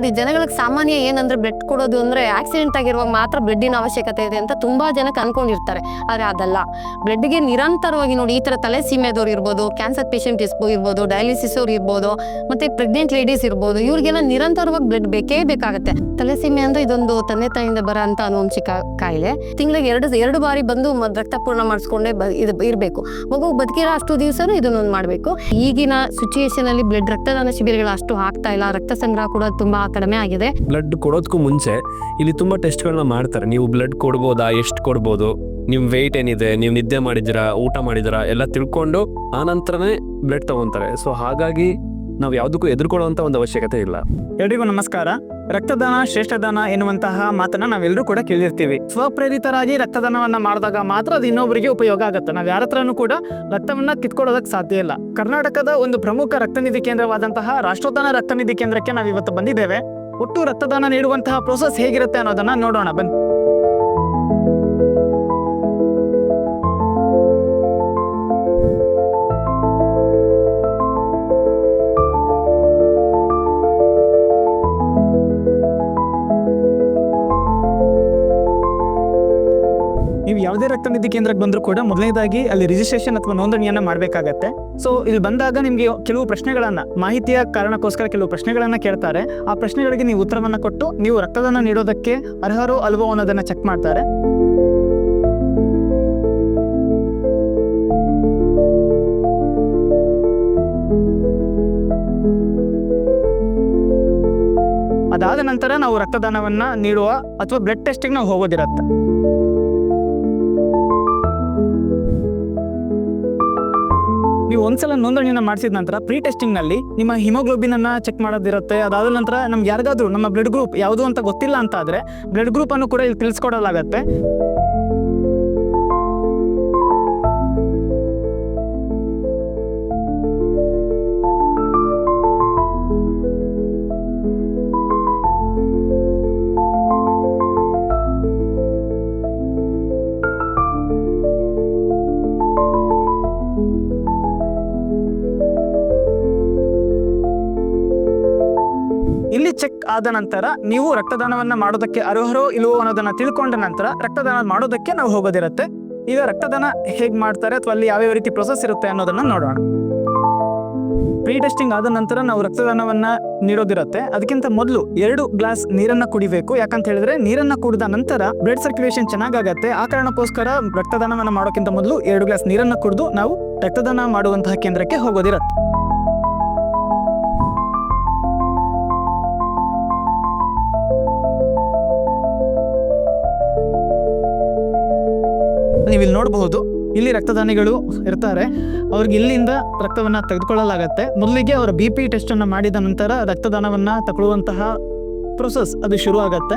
ನೋಡಿ, ಜನಗಳಿಗೆ ಸಾಮಾನ್ಯ ಏನಂದ್ರೆ ಬ್ಲಡ್ ಕೊಡೋದು ಅಂದ್ರೆ ಆಕ್ಸಿಡೆಂಟ್ ಆಗಿರುವಾಗ ಮಾತ್ರ ಬ್ಲಡ್ಡಿನ ಅವಶ್ಯಕತೆ ಇದೆ ಅಂತ ತುಂಬಾ ಜನಕ್ಕೆ ಅನ್ಕೊಂಡಿರ್ತಾರೆ. ಆದ್ರೆ ಅದಲ್ಲ. ಬ್ಲಡ್ಗೆ ನಿರಂತರವಾಗಿ ನೋಡಿ, ಈ ತರ ತಲೆ ಸೀಮೆದವ್ರು ಇರ್ಬೋದು ಕ್ಯಾನ್ಸರ್ ಪೇಷಂಟ್ ಇರ್ಬೋದು ಡಯಾಲಿಸಿಸ್ ಅವ್ರು ಇರ್ಬೋದು, ಮತ್ತೆ ಪ್ರೆಗ್ನೆಂಟ್ ಲೇಡೀಸ್ ಇರ್ಬೋದು, ಇವ್ರಿಗೆಲ್ಲ ನಿರಂತರವಾಗಿ ಬ್ಲಡ್ ಬೇಕೇ ಬೇಕಾಗುತ್ತೆ. ತಲೆ ಸೀಮೆ ಅಂದ್ರೆ ಇದೊಂದು ತಂದೆ ತಾಯಿಯಿಂದ ಬರ ಅಂತ ಅನುವಂಶಿಕ ಕಾಯಿಲೆ. ತಿಂಗಳಿಗೆ ಎರಡು ಎರಡು ಬಾರಿ ಬಂದು ರಕ್ತ ಪೂರ್ಣ ಮಾಡಿಸ್ಕೊಂಡೆ ಇದು ಇರಬೇಕು. ಮಗು ಬದುಕಿರೋ ಅಷ್ಟು ದಿವಸನೂ ಇದನ್ನೊಂದು ಮಾಡಬೇಕು. ಈಗಿನ ಸಿಚುಯೇಷನ್ ಅಲ್ಲಿ ಬ್ಲಡ್ ರಕ್ತದಾನ ಶಿಬಿರಗಳು ಅಷ್ಟು ಆಗ್ತಾ ಇಲ್ಲ. ರಕ್ತ ಸಂಗ್ರಹ ಕೂಡ ತುಂಬಾ ಕಡಿಮೆ ಆಗಿದೆ. ಬ್ಲಡ್ ಕೊಡೋದಕ್ಕೂ ಮುಂಚೆ ಇಲ್ಲಿ ತುಂಬ ಟೆಸ್ಟ್ಗಳನ್ನ ಮಾಡ್ತಾರೆ. ನೀವು ಬ್ಲಡ್ ಕೊಡ್ಬೋದಾ? ಎಷ್ಟು ಕೊಡ್ಬೋದು? ನಿಮ್ಮ ವೆಯ್ಟ್ ಏನಿದೆ? ನೀವು ನಿದ್ದೆ ಮಾಡಿದ್ದೀರಾ? ಊಟ ಮಾಡಿದಿರಾ ಎಲ್ಲ ತಿಳ್ಕೊಂಡು ಆನಂತರನೇ ನಂತರನೇ ಬ್ಲಡ್ ತಗೊಂತಾರೆ. ಸೊ ಹಾಗಾಗಿ ನಾವು ಯಾವುದಕ್ಕೂ ಎದುರ್ಕೊಳ್ಳುವಂತ ಒಂದು ಅವಶ್ಯಕತೆ ಇಲ್ಲ. ಎಲ್ರಿಗೂ ನಮಸ್ಕಾರ. ರಕ್ತದಾನ, ಶ್ರೇಷ್ಠದಾನ ಎನ್ನುವಂತಹ ಮಾತನ್ನ ನಾವೆಲ್ಲರೂ ಕೂಡ ಕೇಳಿರ್ತೀವಿ. ಸ್ವಪ್ರೇರಿತರಾಗಿ ರಕ್ತದಾನವನ್ನ ಮಾಡಿದಾಗ ಮಾತ್ರ ಅದು ಇನ್ನೊಬ್ಬರಿಗೆ ಉಪಯೋಗ ಆಗುತ್ತೆ. ನಾವು ಯಾರ ಹತ್ರನೂ ಕೂಡ ರಕ್ತವನ್ನ ಕಿತ್ಕೊಳ್ಳೋದಕ್ಕೆ ಸಾಧ್ಯ ಇಲ್ಲ. ಕರ್ನಾಟಕದ ಒಂದು ಪ್ರಮುಖ ರಕ್ತನಿಧಿ ಕೇಂದ್ರವಾದಂತಹ ರಾಷ್ಟ್ರೋದ್ಧಾನ ರಕ್ತನಿಧಿ ಕೇಂದ್ರಕ್ಕೆ ನಾವ್ ಇವತ್ತು ಬಂದಿದ್ದೇವೆ. ಒಟ್ಟು ರಕ್ತದಾನ ನೀಡುವಂತಹ ಪ್ರೋಸೆಸ್ ಹೇಗಿರುತ್ತೆ ಅನ್ನೋದನ್ನ ನೋಡೋಣ. ಬನ್ನಿ. ನೀವು ರಕ್ತ ನಿಧಿ ಕೇಂದ್ರಕ್ಕೆ ಬಂದರೂ ಕೂಡ ಮೊದಲನೇದಾಗಿ ಅಲ್ಲಿ ರಿಜಿಸ್ಟ್ರೇಷನ್ ಅಥವಾ ನೋಂದಣಿಯನ್ನ ಮಾಡಬೇಕಾಗತ್ತೆ. ಸೊ ಇಲ್ಲಿ ಬಂದಾಗ ನಿಮಗೆ ಕೆಲವು ಪ್ರಶ್ನೆಗಳನ್ನು, ಮಾಹಿತಿಯ ಕಾರಣಕ್ಕೋಸ್ಕರ ಕೆಲವು ಪ್ರಶ್ನೆಗಳನ್ನು ಕೇಳ್ತಾರೆ. ಆ ಪ್ರಶ್ನೆಗಳಿಗೆ ನೀವು ಉತ್ತರವನ್ನು ಕೊಟ್ಟು, ನೀವು ರಕ್ತದಾನ ನೀಡೋದಕ್ಕೆ ಅರ್ಹರೋ ಅಲ್ವೋ ಅನ್ನೋದನ್ನ ಚೆಕ್ ಮಾಡ್ತಾರೆ. ಅದಾದ ನಂತರ ನಾವು ರಕ್ತದಾನವನ್ನ ನೀಡುವ ಅಥವಾ ಬ್ಲಡ್ ಟೆಸ್ಟಿಗೆ ನಾವು ಹೋಗೋದಿರತ್ತೆ. ನೀವು ಒಂದ್ಸಲ ನೋಂದಣಿಯನ್ನ ಮಾಡಿಸಿದ ನಂತರ ಪ್ರೀ ಟೆಸ್ಟಿಂಗ್ನಲ್ಲಿ ನಿಮ್ಮ ಹಿಮೋಗ್ಲೋಬಿನ್ ಅನ್ನ ಚೆಕ್ ಮಾಡೋದಿರುತ್ತೆ. ಅದಾದ ನಂತರ ನಮ್ಗೆ ಯಾರಿಗಾದ್ರೂ ನಮ್ಮ ಬ್ಲಡ್ ಗ್ರೂಪ್ ಯಾವುದು ಅಂತ ಗೊತ್ತಿಲ್ಲ ಅಂತ ಆದ್ರೆ ಬ್ಲಡ್ ಗ್ರೂಪ್ ಅನ್ನು ಕೂಡ ಇಲ್ಲಿ ತಿಳಿಸ್ಕೊಡಲಾಗತ್ತೆ. ಇಲ್ಲಿ ಚೆಕ್ ಆದ ನಂತರ ನೀವು ರಕ್ತದಾನವನ್ನ ಮಾಡೋದಕ್ಕೆ ಅರ್ಹರೋ ಇಲ್ಲವೋ ಅನ್ನೋದನ್ನ ತಿಳ್ಕೊಂಡ ನಂತರ ರಕ್ತದಾನ ಮಾಡೋದಕ್ಕೆ ನಾವು ಹೋಗೋದಿರುತ್ತೆ. ಈಗ ರಕ್ತದಾನ ಹೇಗೆ ಮಾಡ್ತಾರೆ ಅಥವಾ ಅಲ್ಲಿ ಯಾವ್ಯಾವ ರೀತಿ ಪ್ರೊಸೆಸ್ ಇರುತ್ತೆ ಅನ್ನೋದನ್ನ ನೋಡೋಣ. ಪ್ರೀ ಟೆಸ್ಟಿಂಗ್ ಆದ ನಂತರ ನಾವು ರಕ್ತದಾನವನ್ನ ನೀಡೋದಿರುತ್ತೆ. ಅದಕ್ಕಿಂತ ಮೊದಲು ಎರಡು ಗ್ಲಾಸ್ ನೀರನ್ನ ಕುಡಿಬೇಕು. ಯಾಕಂತ ಹೇಳಿದ್ರೆ ನೀರನ್ನ ಕುಡಿದ ನಂತರ ಬ್ಲಡ್ ಸರ್ಕ್ಯುಲೇಷನ್ ಚೆನ್ನಾಗಾಗತ್ತೆ. ಆ ಕಾರಣಕ್ಕೋಸ್ಕರ ರಕ್ತದಾನವನ್ನ ಮಾಡೋಕ್ಕಿಂತ ಮೊದಲು ಎರಡು ಗ್ಲಾಸ್ ನೀರನ್ನ ಕುಡಿದು ನಾವು ರಕ್ತದಾನ ಮಾಡುವಂತಹ ಕೇಂದ್ರಕ್ಕೆ ಹೋಗೋದಿರುತ್ತೆ. ನೋಡಬಹುದು. ಇಲ್ಲಿ ರಕ್ತದಾನಿಗಳು ಇರ್ತಾರೆ. ಅವ್ರಿಗೆ ಇಲ್ಲಿಂದ ರಕ್ತವನ್ನ ತೆಗೆದುಕೊಳ್ಳಲಾಗತ್ತೆ. ಮೊದಲಿಗೆ ಅವರ ಬಿ ಪಿ ಟೆಸ್ಟ್ ಅನ್ನ ಮಾಡಿದ ನಂತರ ರಕ್ತದಾನವನ್ನ ತಗೊಳ್ಳುವಂತಹ ಪ್ರೊಸೆಸ್ ಅದು ಶುರು ಆಗತ್ತೆ.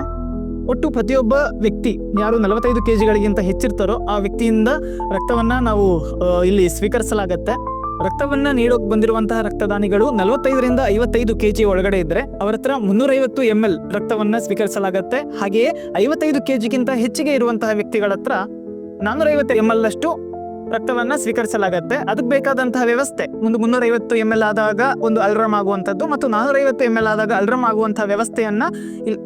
ಒಟ್ಟು ಪ್ರತಿಯೊಬ್ಬ ವ್ಯಕ್ತಿ ಯಾರು ನಲವತ್ತೈದು ಕೆ ಜಿಗಳಿಗಿಂತ ಹೆಚ್ಚಿರ್ತಾರೋ ಆ ವ್ಯಕ್ತಿಯಿಂದ ರಕ್ತವನ್ನ ನಾವು ಇಲ್ಲಿ ಸ್ವೀಕರಿಸಲಾಗತ್ತೆ. ರಕ್ತವನ್ನ ನೀಡೋಕ್ ಬಂದಿರುವಂತಹ ರಕ್ತದಾನಿಗಳು ನಲವತ್ತೈದರಿಂದ ಐವತ್ತೈದು ಕೆ ಜಿ ಒಳಗಡೆ ಇದ್ರೆ ಅವರ ಹತ್ರ ಮುನ್ನೂರೈವತ್ತು ಎಂ ಎಲ್ ರಕ್ತವನ್ನ ಸ್ವೀಕರಿಸಲಾಗತ್ತೆ. ಹಾಗೆಯೇ ಐವತ್ತೈದು ಕೆ ಜಿಗಿಂತ ಹೆಚ್ಚಿಗೆ ಇರುವಂತಹ ವ್ಯಕ್ತಿಗಳ ಹತ್ರ ನಾನ್ನೂರೈವತ್ತು ಎಂ ಎಲ್ ಅಷ್ಟು ರಕ್ತವನ್ನ ಸ್ವೀಕರಿಸಲಾಗತ್ತೆ. ಅದಕ್ಕೆ ಬೇಕಾದಂತಹ ವ್ಯವಸ್ಥೆ, ಒಂದು ಮುನ್ನೂರೈವತ್ತು ಎಂ ಎಲ್ ಆದಾಗ ಒಂದು ಅಲ್ರಮ್ ಆಗುವಂಥದ್ದು ಮತ್ತು ನಾನ್ನೂರೈವತ್ತು ಎಂ ಎಲ್ ಆದಾಗ ಅಲ್ರಮ್ ಆಗುವಂತಹ ವ್ಯವಸ್ಥೆಯನ್ನ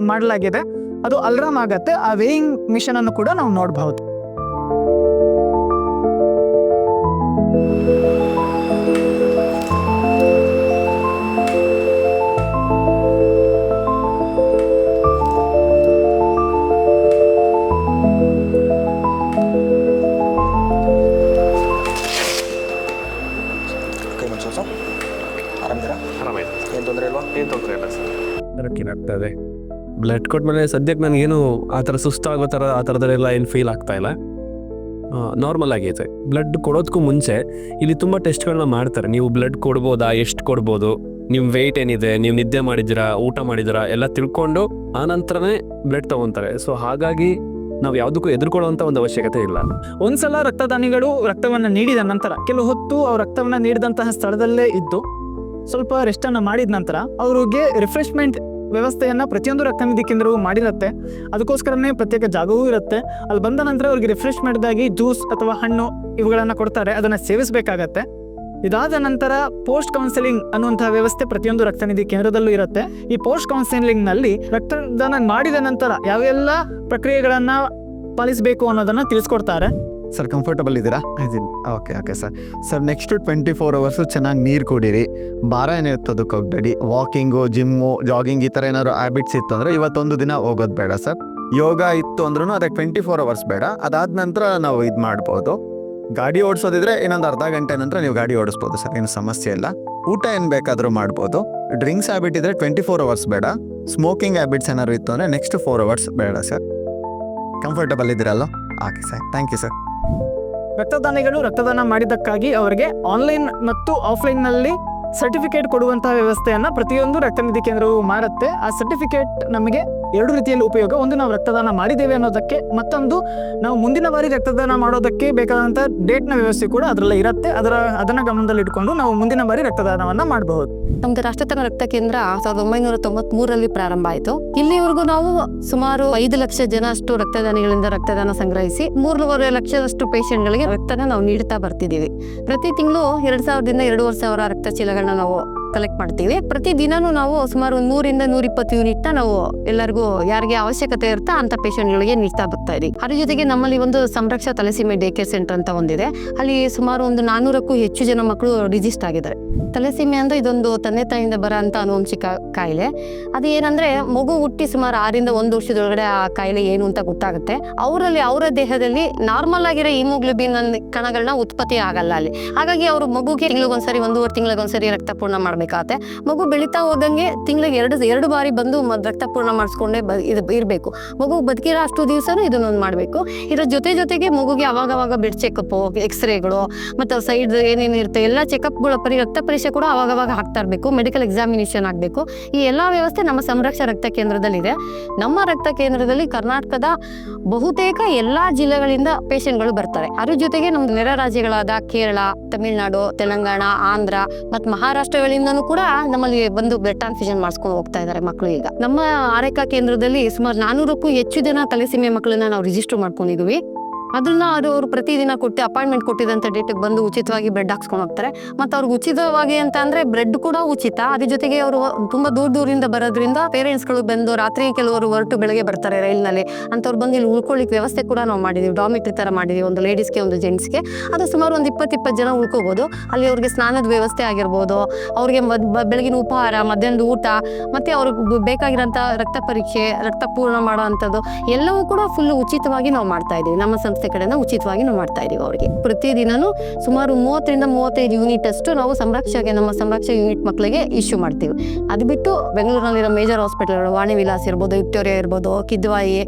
ಮಾಡಲಾಗಿದೆ. ಅದು ಅಲ್ರಮ್ ಆಗತ್ತೆ, ಆ ವೇಯಿಂಗ್ ಮಿಷನ್ ಅನ್ನು ಕೂಡ ನಾವು ನೋಡಬಹುದು. ಬ್ಲಡ್ ಕೊಟ್ಮೇಲೆ ಸದ್ಯಕ್ಕೆ ನನಗೇನು ಆ ಥರ ಸುಸ್ತಾಗೋ ಥರ ಆ ಥರದಲ್ಲೆಲ್ಲ ಏನು ಫೀಲ್ ಆಗ್ತಾ ಇಲ್ಲ. ನಾರ್ಮಲ್ ಆಗೈತೆ. ಬ್ಲಡ್ ಕೊಡೋದಕ್ಕೂ ಮುಂಚೆ ಇಲ್ಲಿ ತುಂಬ ಟೆಸ್ಟ್ಗಳನ್ನ ಮಾಡ್ತಾರೆ. ನೀವು ಬ್ಲಡ್ ಕೊಡ್ಬೋದಾ? ಎಷ್ಟು ಕೊಡ್ಬೋದು? ನಿಮ್ಮ ವೆಯ್ಟ್ ಏನಿದೆ? ನೀವು ನಿದ್ದೆ ಮಾಡಿದ್ದೀರಾ? ಊಟ ಮಾಡಿದ್ದೀರಾ? ಎಲ್ಲ ತಿಳ್ಕೊಂಡು ಆ ನಂತರನೇ ಬ್ಲಡ್ ತೊಗೊತಾರೆ. ಸೊ ಹಾಗಾಗಿ ನಾವು ಯಾವುದಕ್ಕೂ ಎದುರ್ಕೊಳ್ಳುವಂಥ ಒಂದು ಅವಶ್ಯಕತೆ ಇಲ್ಲ. ಒಂದ್ಸಲ ರಕ್ತದಾನಿಗಳು ರಕ್ತವನ್ನು ನೀಡಿದ ನಂತರ, ಕೆಲವು ಹೊತ್ತು ಅವ್ರು ರಕ್ತವನ್ನು ನೀಡಿದಂತಹ ಸ್ಥಳದಲ್ಲೇ ಇದ್ದು ಸ್ವಲ್ಪ ರೆಸ್ಟ್ ಅನ್ನ ಮಾಡಿದ ನಂತರ, ಅವ್ರಿಗೆ ರಿಫ್ರೆಶ್ಮೆಂಟ್ ವ್ಯವಸ್ಥೆಯನ್ನ ಪ್ರತಿಯೊಂದು ರಕ್ತನಿಧಿ ಕೇಂದ್ರವು ಮಾಡಿರುತ್ತೆ. ಅದಕ್ಕೋಸ್ಕರನೇ ಪ್ರತ್ಯೇಕ ಜಾಗವೂ ಇರುತ್ತೆ. ಅಲ್ಲಿ ಬಂದ ನಂತರ ಅವ್ರಿಗೆ ಮಾಡಿದಾಗಿ ಜ್ಯೂಸ್ ಅಥವಾ ಹಣ್ಣು ಇವುಗಳನ್ನು ಕೊಡ್ತಾರೆ. ಅದನ್ನ ಸೇವಿಸಬೇಕಾಗತ್ತೆ. ಇದಾದ ನಂತರ ಪೋಸ್ಟ್ ಕೌನ್ಸೆಲಿಂಗ್ ಅನ್ನುವಂತಹ ವ್ಯವಸ್ಥೆ ಪ್ರತಿಯೊಂದು ರಕ್ತನಿಧಿ ಕೇಂದ್ರದಲ್ಲೂ ಇರುತ್ತೆ. ಈ ಪೋಸ್ಟ್ ಕೌನ್ಸೆಲಿಂಗ್ನಲ್ಲಿ ರಕ್ತದಾನ ಮಾಡಿದ ನಂತರ ಯಾವೆಲ್ಲ ಪ್ರಕ್ರಿಯೆಗಳನ್ನ ಪಾಲಿಸಬೇಕು ಅನ್ನೋದನ್ನ ತಿಳಿಸ್ಕೊಡ್ತಾರೆ. ಸರ್ ಕಂಫರ್ಟಬಲ್ ಇದ್ದೀರಾ? ಇದೀನಿ okay okay sir sir next twenty four hours ಚೆನ್ನಾಗಿ ನೀರು ಕುಡೀರಿ. ಭಾರ ಏನಿರುತ್ತೆ ಅದಕ್ಕೆ ಹೋಗ್ಬೇಡಿ. ವಾಕಿಂಗು ಜಿಮ್ಮು ಜಾಗಿಂಗ್ ಈ ಥರ ಏನಾದ್ರು ಹ್ಯಾಬಿಟ್ಸ್ ಇತ್ತು ಅಂದರೆ ಇವತ್ತೊಂದು ದಿನ ಹೋಗೋದು ಬೇಡ ಸರ್ ಯೋಗ ಇತ್ತು ಅಂದ್ರೂ ಅದಕ್ಕೆ ಟ್ವೆಂಟಿ ಫೋರ್ ಅವರ್ಸ್ ಬೇಡ. ಅದಾದ ನಂತರ ನಾವು ಇದು ಮಾಡ್ಬೋದು. ಗಾಡಿ ಓಡಿಸೋದಿದ್ರೆ ಇನ್ನೊಂದು ಅರ್ಧ ಗಂಟೆ ನಂತರ ನೀವು ಗಾಡಿ ಓಡಿಸ್ಬೋದು ಸರ್ ಏನು ಸಮಸ್ಯೆ ಇಲ್ಲ. ಊಟ ಏನು ಬೇಕಾದರೂ ಮಾಡ್ಬೋದು. ಡ್ರಿಂಕ್ಸ್ ಹ್ಯಾಬಿಟ್ ಇದ್ದರೆ ಟ್ವೆಂಟಿ ಫೋರ್ ಅವರ್ಸ್ ಬೇಡ. ಸ್ಮೋಕಿಂಗ್ ಹ್ಯಾಬಿಟ್ಸ್ ಏನಾದ್ರು ಇತ್ತು ಅಂದರೆ ನೆಕ್ಸ್ಟ್ ಫೋರ್ ಅವರ್ಸ್ ಬೇಡ ಸರ್ ಕಂಫರ್ಟಬಲ್ ಇದ್ದೀರಲ್ಲ okay sir thank you sir ರಕ್ತದಾನಿಗಳು ರಕ್ತದಾನ ಮಾಡಿದ್ದಕ್ಕಾಗಿ ಅವರಿಗೆ ಆನ್ಲೈನ್ ಮತ್ತು ಆಫ್ಲೈನ್ನಲ್ಲಿ ಸರ್ಟಿಫಿಕೇಟ್ ಕೊಡುವಂತಹ ವ್ಯವಸ್ಥೆಯನ್ನು ಪ್ರತಿಯೊಂದು ರಕ್ತನಿಧಿ ಕೇಂದ್ರವು ಮಾಡುತ್ತೆ ಆ ಸರ್ಟಿಫಿಕೇಟ್ ನಮಗೆ ಎರಡು ರೀತಿಯಲ್ಲಿ ಉಪಯೋಗ. ಒಂದು ನಾವು ರಕ್ತದಾನ ಮಾಡಿದ್ದೇವೆ ಅನ್ನೋದಕ್ಕೆ ಮತ್ತೊಂದು ನಾವು ಮುಂದಿನ ಬಾರಿ ರಕ್ತದಾನ ಮಾಡೋದಕ್ಕೆ ಬೇಕಾದಂಥ ಡೇಟ್ನ ವ್ಯವಸ್ಥೆ ಕೂಡ ಅದರಲ್ಲಿ ಇರುತ್ತೆ. ಅದರ, ಅದನ್ನ ಗಮನದಲ್ಲಿ ಇಟ್ಕೊಂಡು ನಾವು ಮುಂದಿನ ಬಾರಿ ರಕ್ತದಾನವನ್ನ ಮಾಡಬಹುದು. ನಮ್ದು ರಾಷ್ಟ್ರತನ ರಕ್ತ ಕೇಂದ್ರ ಸಾವಿರದ ಒಂಬೈನೂರ ತೊಂಬತ್ ಮೂರರಲ್ಲಿ ಪ್ರಾರಂಭ ಆಯಿತು. ಇಲ್ಲಿವರೆಗೂ ನಾವು ಸುಮಾರು ಐದು ಲಕ್ಷ ಜನ ಅಷ್ಟು ರಕ್ತದಾನಿಗಳಿಂದ ರಕ್ತದಾನ ಸಂಗ್ರಹಿಸಿ ಮೂರುವರೆ ಲಕ್ಷದಷ್ಟು ಪೇಷಂಟ್ಗಳಿಗೆ ರಕ್ತನ ನಾವು ನೀಡ್ತಾ ಬರ್ತಿದ್ದೀವಿ. ಪ್ರತಿ ತಿಂಗಳು ಎರಡ್ ಸಾವಿರದಿಂದ ಎರಡೂವರೆ ಸಾವಿರ ರಕ್ತ ಚೀಲಗಳನ್ನ ನಾವು ಕಲೆಕ್ಟ್ ಮಾಡ್ತೀವಿ. ಪ್ರತಿ ದಿನಾನೂ ನಾವು ಸುಮಾರು ಒಂದು ನೂರಿಂದ ನೂರ ಇಪ್ಪತ್ತು ಯೂನಿಟ್ನ ನಾವು ಎಲ್ಲರಿಗೂ ಯಾರಿಗೆ ಅವಶ್ಯಕತೆ ಇರುತ್ತಾ ಅಂತ ಪೇಷಂಟ್ಗಳಿಗೆ ನೀಡ್ತಾ ಬರ್ತಾ ಇದೀವಿ. ಅದ್ರ ಜೊತೆಗೆ ನಮ್ಮಲ್ಲಿ ಒಂದು Samraksha thalassemia day care centre ಅಂತ ಒಂದಿದೆ. ಅಲ್ಲಿ ಸುಮಾರು ಒಂದು ನಾನೂರಕ್ಕೂ ಹೆಚ್ಚು ಜನ ಮಕ್ಕಳು ರಿಜಿಸ್ಟ್ ಆಗಿದ್ದಾರೆ. ತಲೆಸೀಮೆ ಅಂದ್ರೆ ಇದೊಂದು ತಂದೆ ತಾಯಿಯಿಂದ ಬರೋ ಅಂತ ಅನುವಂಶಿಕ ಕಾಯಿಲೆ. ಅದು ಏನಂದ್ರೆ ಮಗು ಹುಟ್ಟಿ ಸುಮಾರು ಆರಿಂದ ಒಂದು ವರ್ಷದೊಳಗಡೆ ಆ ಕಾಯಿಲೆ ಏನು ಅಂತ ಗೊತ್ತಾಗುತ್ತೆ. ಅವರಲ್ಲಿ, ಅವರ ದೇಹದಲ್ಲಿ ನಾರ್ಮಲ್ ಆಗಿರೋ ಹಿಮೋಗ್ಲೋಬಿನ್ ಕಣಗಳನ್ನ ಉತ್ಪತ್ತಿ ಆಗಲ್ಲ ಅಲ್ಲಿ. ಹಾಗಾಗಿ ಅವರು ಮಗುಗೆ ತಿಂಗಳಿಗೊಂದ್ಸರಿ ಒಂದೂವರೆ ತಿಂಗಳಿಗೊಂದ್ಸರಿ ರಕ್ತ ಪೂರ್ಣ ಮಾಡ್ಬೇಕಾಗತ್ತೆ. ಮಗು ಬೆಳೀತಾ ಹೋದಂಗೆ ತಿಂಗಳಿಗೆ ಎರಡು ಎರಡು ಬಾರಿ ಬಂದು ರಕ್ತ ಪೂರ್ಣ ಮಾಡಿಸ್ಕೊಂಡೇ ಇದು ಇರಬೇಕು. ಮಗು ಬದುಕಿರೋ ಅಷ್ಟು ದಿವಸನೂ ಇದನ್ನೊಂದು ಮಾಡಬೇಕು. ಇದರ ಜೊತೆ ಜೊತೆಗೆ ಮಗುಗೆ ಅವಾಗವಾಗ ಬೆಡ್ ಚೆಕಪ್ಪು ಚೆಕಪ್ ಎಕ್ಸ್ರೇಗಳು ಮತ್ತು ಸೈಡ್ ಏನೇನು ಇರುತ್ತೆ ಎಲ್ಲ ಚೆಕಪ್ಗಳ ಪರಿ ರಕ್ತ ಪರೀಕ್ಷೆ ಕೂಡ ಅವಾಗವಾಗ ಅವಾಗ ಹಾಕ್ತಾ ಇರಬೇಕು ಮೆಡಿಕಲ್ ಎಕ್ಸಾಮಿನೇಷನ್ ಆಗಬೇಕು. ಈ ಎಲ್ಲ ವ್ಯವಸ್ಥೆ ನಮ್ಮ ಸಂರಕ್ಷ ರಕ್ತ ಕೇಂದ್ರದಲ್ಲಿದೆ. ನಮ್ಮ ರಕ್ತ ಕೇಂದ್ರದಲ್ಲಿ ಕರ್ನಾಟಕದ ಬಹುತೇಕ ಎಲ್ಲ ಜಿಲ್ಲೆಗಳಿಂದ ಪೇಷಂಟ್ಗಳು ಬರ್ತಾರೆ. ಅದ್ರ ಜೊತೆಗೆ ನಮ್ದು ನೆರೆ ರಾಜ್ಯಗಳಾದ ಕೇರಳ, ತಮಿಳುನಾಡು, ತೆಲಂಗಾಣ, ಆಂಧ್ರ ಮತ್ತು ಮಹಾರಾಷ್ಟ್ರಗಳಿಂದನೂ ಕೂಡ ನಮ್ಮಲ್ಲಿ ಬಂದು ಬ್ಲಡ್ ಟ್ರಾನ್ಸ್ಫ್ಯೂಷನ್ ಮಾಡಿಸ್ಕೊಂಡು ಹೋಗ್ತಾ ಇದ್ದಾರೆ ಮಕ್ಕಳು ಈಗ. ನಮ್ಮ ಆರೈಕಾ ಕೇಂದ್ರದಲ್ಲಿ ಸುಮಾರು ನಾನೂರಕ್ಕೂ ಹೆಚ್ಚು ಜನ ತಲೆಸೀಮೆ ಮಕ್ಕಳನ್ನ ನಾವು ರಿಜಿಸ್ಟರ್ ಮಾಡ್ಕೊಂಡಿದ್ವಿ. ಅದನ್ನ ಅವರು ಅವ್ರು ಪ್ರತಿದಿನ ಕೊಟ್ಟು ಅಪಾಯಿಂಟ್ಮೆಂಟ್ ಕೊಟ್ಟಿದಂತ ಡೇಟಿಗೆ ಬಂದು ಉಚಿತವಾಗಿ ಬ್ರೆಡ್ ಹಾಕ್ಸ್ಕೊಂಡು ಹೋಗ್ತಾರೆ. ಮತ್ತೆ ಅವ್ರಿಗೆ ಉಚಿತವಾಗಿ ಅಂತ ಅಂದ್ರೆ ಬ್ರೆಡ್ ಕೂಡ ಉಚಿತ. ಅದ್ರ ಜೊತೆಗೆ ಅವರು ತುಂಬಾ ದೂರ ದೂರದಿಂದ ಬರೋದ್ರಿಂದ ಪೇರೆಂಟ್ಸ್ಗಳು ಬಂದು ರಾತ್ರಿ ಕೆಲವರು ಹೊರಟು ಬೆಳಗ್ಗೆ ಬರ್ತಾರೆ ರೈಲ್ನಲ್ಲಿ. ಅಂಥವ್ರು ಬಂದು ಇಲ್ಲಿ ಉಳ್ಕೊಳ್ಳಿಕ್ಕೆ ವ್ಯವಸ್ಥೆ ಕೂಡ ನಾವು ಮಾಡಿದೀವಿ. ಡಾಮಿಟ್ರಿ ತರ ಮಾಡಿದೀವಿ. ಒಂದು ಲೇಡೀಸ್ಗೆ ಒಂದು ಜೆಂಟ್ಸ್ಗೆ ಅದು ಸುಮಾರು ಒಂದು ಇಪ್ಪತ್ತು ಇಪ್ಪತ್ತು ಜನ ಉಳ್ಕೋಬಹುದು ಅಲ್ಲಿ ಅವ್ರಿಗೆ ಸ್ನಾನದ ವ್ಯವಸ್ಥೆ ಆಗಿರ್ಬೋದು. ಅವ್ರಿಗೆ ಬೆಳಗಿನ ಉಪಹಾರ, ಮಧ್ಯಾಹ್ನದ ಊಟ, ಮತ್ತೆ ಅವ್ರಿಗೆ ಬೇಕಾಗಿರೋಂಥ ರಕ್ತ ಪರೀಕ್ಷೆ, ರಕ್ತ ಪೂರ್ಣ ಮಾಡೋ ಅಂಥದ್ದು ಎಲ್ಲವೂ ಕೂಡ ಫುಲ್ ಉಚಿತವಾಗಿ ನಾವು ಮಾಡ್ತಾ ಇದೀವಿ. ನಮ್ಮ ಸಂಸ್ಥೆ ಉಚಿತವಾಗಿ ನಾವು ಮಾಡ್ತಾ ಇದೀವಿ ಅವ್ರಿಗೆ. ಪ್ರತಿದಿನನೂ ಸುಮಾರು ಮೂವತ್ತರಿಂದ ಮೂವತ್ತೈದು ಯೂನಿಟ್ ಅಷ್ಟು ನಾವು ಸಂರಕ್ಷೆಗೆ ನಮ್ಮ ಸಂರಕ್ಷಕ ಯೂನಿಟ್ ಮಕ್ಕಳಿಗೆ ಇಶ್ಯೂ ಮಾಡ್ತೀವಿ. ಅದು ಬಿಟ್ಟು ಬೆಂಗಳೂರಿನಲ್ಲಿರೋ ಮೇಜರ್ ಹಾಸ್ಪಿಟಲ್ಗಳು ವಾಣಿ ವಿಲಾಸ್ ಇರ್ಬೋದು, ವಿಕ್ಟೋರಿಯಾ ಇರ್ಬೋದು, ಕಿದ್ವಾಯಿ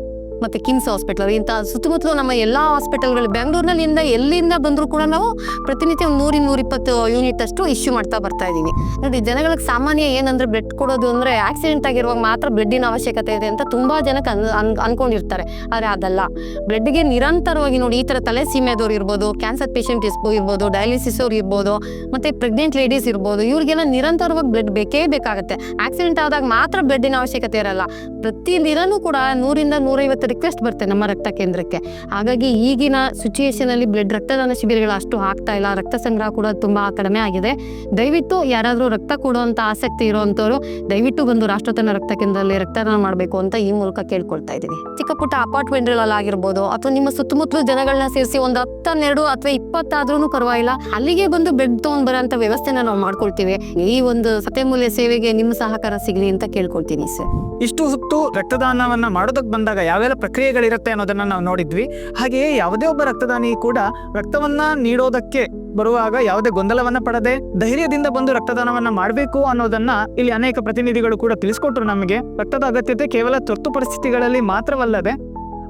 ಮತ್ತೆ ಕಿಮ್ಸ್ ಹಾಸ್ಪಿಟಲ್ ಇಂಥ ಸುತ್ತಮುತ್ತಲು ನಮ್ಮ ಎಲ್ಲ ಹಾಸ್ಪಿಟಲ್ಗಳು ಬೆಂಗಳೂರಿನಲ್ಲಿಂದ ಎಲ್ಲಿಂದ ಬಂದರೂ ಕೂಡ ನಾವು ಪ್ರತಿನಿತ್ಯ ಒಂದು ನೂರಿಂದ ನೂರಿಪ್ಪತ್ತು ಯೂನಿಟ್ ಅಷ್ಟು ಇಶ್ಯೂ ಮಾಡ್ತಾ ಬರ್ತಾ ಇದ್ದೀವಿ. ನೋಡಿ, ಜನಗಳಿಗೆ ಸಾಮಾನ್ಯ ಏನಂದ್ರೆ ಬ್ಲಡ್ ಕೊಡೋದು ಅಂದರೆ ಆಕ್ಸಿಡೆಂಟ್ ಆಗಿರುವಾಗ ಮಾತ್ರ ಬ್ಲಡ್ಡಿನ ಅವಶ್ಯಕತೆ ಇದೆ ಅಂತ ತುಂಬಾ ಜನಕ್ಕೆ ಅನ್, ಅನ್- ಅನ್ಕೊಂಡಿರ್ತಾರೆ. ಆದರೆ ಅದಲ್ಲ. ಬ್ಲಡ್ಗೆ ನಿರಂತರವಾಗಿ ನೋಡಿ, ಈ ತರ ತಲೆ ಸೀಮೆದವ್ರು ಇರ್ಬೋದು ಕ್ಯಾನ್ಸರ್ ಪೇಷಂಟ್ ಇರ್ಬೋದು ಡಯಾಲಿಸಿಸ್ ಅವ್ರು ಇರ್ಬೋದು, ಮತ್ತೆ ಪ್ರೆಗ್ನೆಂಟ್ ಲೇಡೀಸ್ ಇರ್ಬೋದು, ಇವ್ರಿಗೆಲ್ಲ ನಿರಂತರವಾಗಿ ಬ್ಲಡ್ ಬೇಕೇ ಬೇಕಾಗುತ್ತೆ. ಆಕ್ಸಿಡೆಂಟ್ ಆದಾಗ ಮಾತ್ರ ಬ್ಲಡ್ಡಿನ ಅವಶ್ಯಕತೆ ಇರಲ್ಲ. ಪ್ರತಿ ದಿನನೂ ಕೂಡ ನೂರಿಂದ ನೂರೈವತ್ತು ರಿಕ್ವೆಸ್ಟ್ ಬರುತ್ತೆ ನಮ್ಮ ರಕ್ತ ಕೇಂದ್ರಕ್ಕೆ. ಹಾಗಾಗಿ ಈಗಿನ ಸಿಚುಯೇಷನ್ ಅಲ್ಲಿ ಬ್ಲಡ್ ರಕ್ತದಾನ ಶಿಬಿರಗಳು ಅಷ್ಟು ಆಗ್ತಾ ಇಲ್ಲ. ರಕ್ತ ಸಂಗ್ರಹ ಕೂಡ ತುಂಬಾ ಕಡಿಮೆ ಆಗಿದೆ. ದಯವಿಟ್ಟು ಯಾರಾದರೂ ರಕ್ತ ಕೊಡುವಂತ ಆಸಕ್ತಿ ಇರುವಂಥವ್ರು ದಯವಿಟ್ಟು ಬಂದು ರಾಷ್ಟ್ರತನ ರಕ್ತ ಕೇಂದ್ರದಲ್ಲಿ ರಕ್ತದಾನ ಮಾಡಬೇಕು ಅಂತ ಈ ಮೂಲಕ ಕೇಳ್ಕೊಳ್ತಾ ಇದ್ದೀನಿ. ಚಿಕ್ಕ ಪುಟ್ಟ ಅಪಾರ್ಟ್ಮೆಂಟ್ಗಳಲ್ಲಿ ಆಗಿರ್ಬೋದು ಅಥವಾ ನಿಮ್ಮ ಸುತ್ತಮುತ್ತಲು ಜನಗಳನ್ನ ಸೇರಿಸಿ ಒಂದು ಹತ್ತನ್ನೆರಡು ಅಥವಾ ಇಪ್ಪತ್ತಾದ್ರೂ ಪರವಾಗಿಲ್ಲ. ಅಲ್ಲಿಗೆ ಬಂದು ಬೆಡ್ ತಗೊಂಡ್ ಬರೋಂಥ ವ್ಯವಸ್ಥೆನ ನಾವು ಮಾಡ್ಕೊಳ್ತೀವಿ. ಈ ಒಂದು ಸತ್ಯಮೂಲ್ಯ ಸೇವೆಗೆ ನಿಮ್ಮ ಸಹಕಾರ ಸಿಗಲಿ ಅಂತ ಕೇಳ್ಕೊಳ್ತೀನಿ ಸರ್. ಇಷ್ಟು ಹೊತ್ತು ರಕ್ತದಾನವನ್ನ ಮಾಡೋದಕ್ಕೆ ಬಂದಾಗ ಯಾವೆಲ್ಲ ಪ್ರಕ್ರಿಯೆಗಳಿರುತ್ತೆ ಅನ್ನೋದನ್ನ ನಾವು ನೋಡಿದ್ವಿ. ಹಾಗೆಯೇ ಯಾವುದೇ ಒಬ್ಬ ರಕ್ತದಾನಿ ಕೂಡ ರಕ್ತವನ್ನ ನೀಡೋದಕ್ಕೆ ಬರುವಾಗ ಯಾವುದೇ ಗೊಂದಲವನ್ನ ಪಡದೆ ಧೈರ್ಯದಿಂದ ಬಂದು ರಕ್ತದಾನವನ್ನ ಮಾಡಬೇಕು ಅನ್ನೋದನ್ನ ಇಲ್ಲಿ ಅನೇಕ ಪ್ರತಿನಿಧಿಗಳು ಕೂಡ ತಿಳಿಸ್ಕೊಟ್ರು ನಮಗೆ. ರಕ್ತದ ಅಗತ್ಯತೆ ಕೇವಲ ತುರ್ತು ಪರಿಸ್ಥಿತಿಗಳಲ್ಲಿ ಮಾತ್ರವಲ್ಲದೆ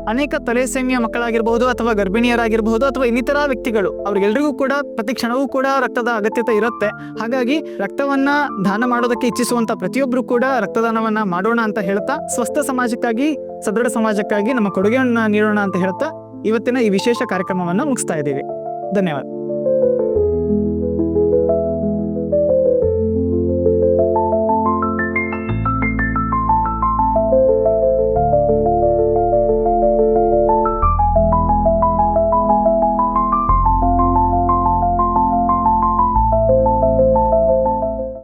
ಅನೇಕ ತಲೆಸೇಮಿಯ ಮಕ್ಕಳಾಗಿರ್ಬಹುದು ಅಥವಾ ಗರ್ಭಿಣಿಯರಾಗಿರಬಹುದು ಅಥವಾ ಇನ್ನಿತರ ವ್ಯಕ್ತಿಗಳು, ಅವ್ರಿಗೆಲ್ರಿಗೂ ಕೂಡ ಪ್ರತಿ ಕ್ಷಣವೂ ಕೂಡ ರಕ್ತದ ಅಗತ್ಯತೆ ಇರುತ್ತೆ. ಹಾಗಾಗಿ ರಕ್ತವನ್ನ ದಾನ ಮಾಡೋದಕ್ಕೆ ಇಚ್ಛಿಸುವಂತ ಪ್ರತಿಯೊಬ್ಬರು ಕೂಡ ರಕ್ತದಾನವನ್ನ ಮಾಡೋಣ ಅಂತ ಹೇಳ್ತಾ, ಸ್ವಸ್ಥ ಸಮಾಜಕ್ಕಾಗಿ ಸದೃಢ ಸಮಾಜಕ್ಕಾಗಿ ನಮ್ಮ ಕೊಡುಗೆಯನ್ನು ನೀಡೋಣ ಅಂತ ಹೇಳ್ತಾ ಇವತ್ತಿನ ಈ ವಿಶೇಷ ಕಾರ್ಯಕ್ರಮವನ್ನು ಮುಗಿಸ್ತಾ ಇದ್ದೀವಿ. ಧನ್ಯವಾದ.